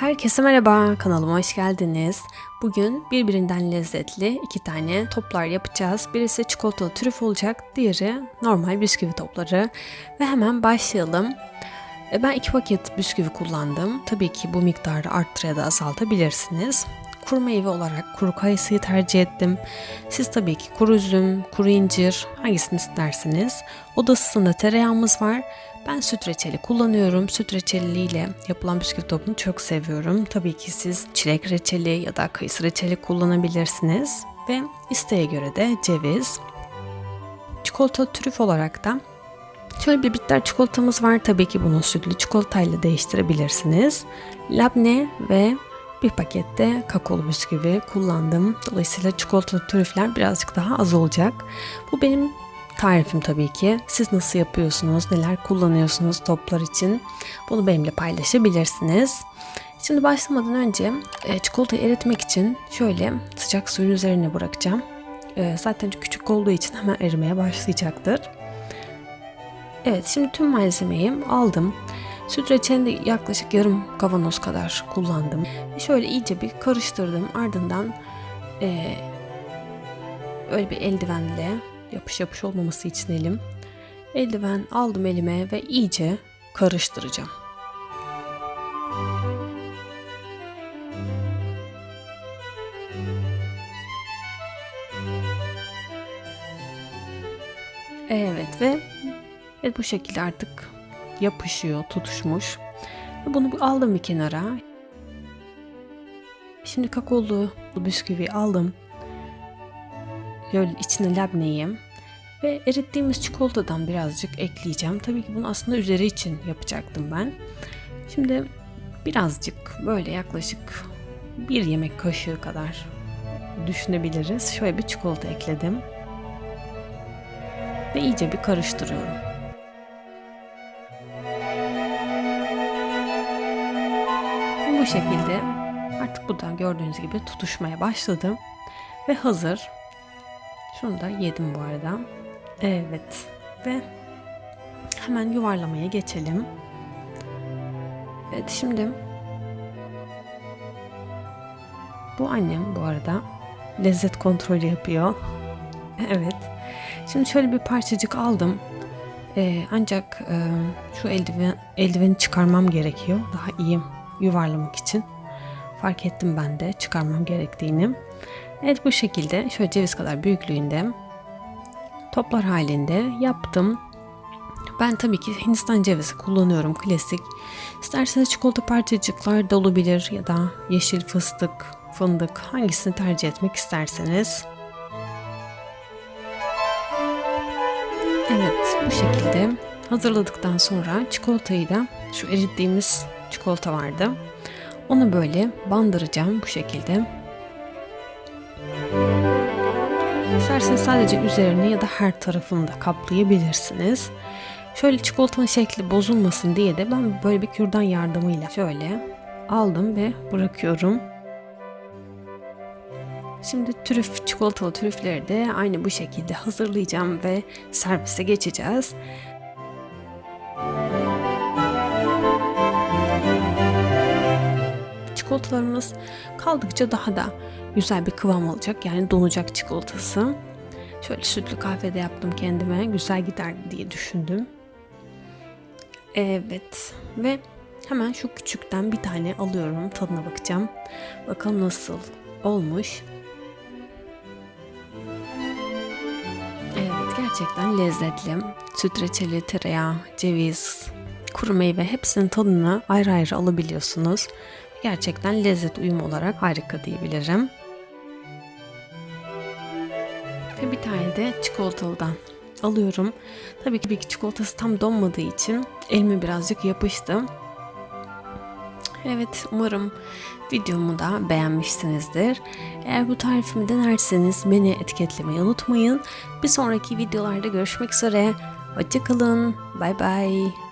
Herkese merhaba, kanalıma hoş geldiniz. Bugün birbirinden lezzetli iki tane toplar yapacağız. Birisi çikolatalı trüf olacak, diğeri normal bisküvi topları. Ve hemen başlayalım. E, Ben iki paket bisküvi kullandım. Tabii ki bu miktarı arttır ya da azaltabilirsiniz. Kuru meyve olarak kuru kayısıyı tercih ettim. Siz tabii ki kuru üzüm, kuru incir hangisini isterseniz. Oda ısısında tereyağımız var. Ben süt reçeli kullanıyorum. Süt reçeliyle yapılan bisküvi topunu çok seviyorum. Tabii ki siz çilek reçeli ya da kayısı reçeli kullanabilirsiniz. Ve isteğe göre de ceviz. Çikolata trüf olarak da Şöyle bir bitter çikolatamız var. Tabii ki bunu sütlü çikolatayla değiştirebilirsiniz. Labne ve bir pakette kakaolu bisküvi kullandım. Dolayısıyla çikolatalı trüfler birazcık daha az olacak. Bu benim tarifim tabii ki. Siz nasıl yapıyorsunuz, neler kullanıyorsunuz toplar için bunu benimle paylaşabilirsiniz. Şimdi başlamadan önce e, çikolatayı eritmek için şöyle sıcak suyun üzerine bırakacağım. E, zaten küçük olduğu için hemen erimeye başlayacaktır. Evet şimdi tüm malzemeyi aldım. Süt reçelini de yaklaşık yarım kavanoz kadar kullandım. Şöyle iyice bir karıştırdım. Ardından e, öyle bir eldivenle yapış yapış olmaması için elim. Eldiven aldım elime ve iyice karıştıracağım. Evet ve Evet bu şekilde artık yapışıyor, tutuşmuş. Bunu aldım bir kenara. Şimdi kakaolu bisküvi aldım. Şöyle içine labneyi ve erittiğimiz çikolatadan birazcık ekleyeceğim. Tabii ki bunu aslında üzeri için yapacaktım ben. Şimdi birazcık böyle yaklaşık bir yemek kaşığı kadar düşünebiliriz. Şöyle bir çikolata ekledim. Ve iyice bir karıştırıyorum. Bu şekilde artık bu da gördüğünüz gibi tutuşmaya başladı. Ve hazır. Şunu da yedim bu arada. Evet. Ve hemen yuvarlamaya geçelim. Evet şimdi bu annem bu arada lezzet kontrolü yapıyor. Evet. Şimdi şöyle bir parçacık aldım. Ee, ancak e, şu eldiven, eldiveni çıkarmam gerekiyor. Daha iyi yuvarlamak için. Fark ettim ben de çıkarmam gerektiğini. Evet bu şekilde şöyle ceviz kadar büyüklüğünde toplar halinde yaptım. Ben tabii ki Hindistan cevizi kullanıyorum klasik. İsterseniz çikolata parçacıklar da olabilir ya da yeşil fıstık, fındık hangisini tercih etmek isterseniz. Evet bu şekilde hazırladıktan sonra çikolatayı da şu erittiğimiz çikolata vardı. Onu böyle bandıracağım bu şekilde. İsterseniz sadece üzerini ya da her tarafını da kaplayabilirsiniz. Şöyle çikolatanın şekli bozulmasın diye de ben böyle bir kürdan yardımıyla şöyle aldım ve bırakıyorum. Şimdi trüf, çikolatalı trüfleri de aynı bu şekilde hazırlayacağım ve servise geçeceğiz. Çikolatalarımız kaldıkça daha da güzel bir kıvam alacak. Yani donacak çikolatası. Şöyle sütlü kahvede yaptım kendime. Güzel gider diye düşündüm. Evet. Ve hemen şu küçükten bir tane alıyorum. Tadına bakacağım. Bakalım nasıl olmuş. Evet gerçekten lezzetli. Süt reçeli, tereyağı, ceviz, kuru meyve hepsinin tadını ayrı ayrı alabiliyorsunuz. Gerçekten lezzet uyumu olarak harika diyebilirim. Ve bir tane de çikolatalıdan alıyorum. Tabii ki bir çikolatası tam donmadığı için elime birazcık yapıştı. Evet umarım videomu da beğenmişsinizdir. Eğer bu tarifimi denerseniz beni etiketlemeyi unutmayın. Bir sonraki videolarda görüşmek üzere. Hoşçakalın. Bay bay.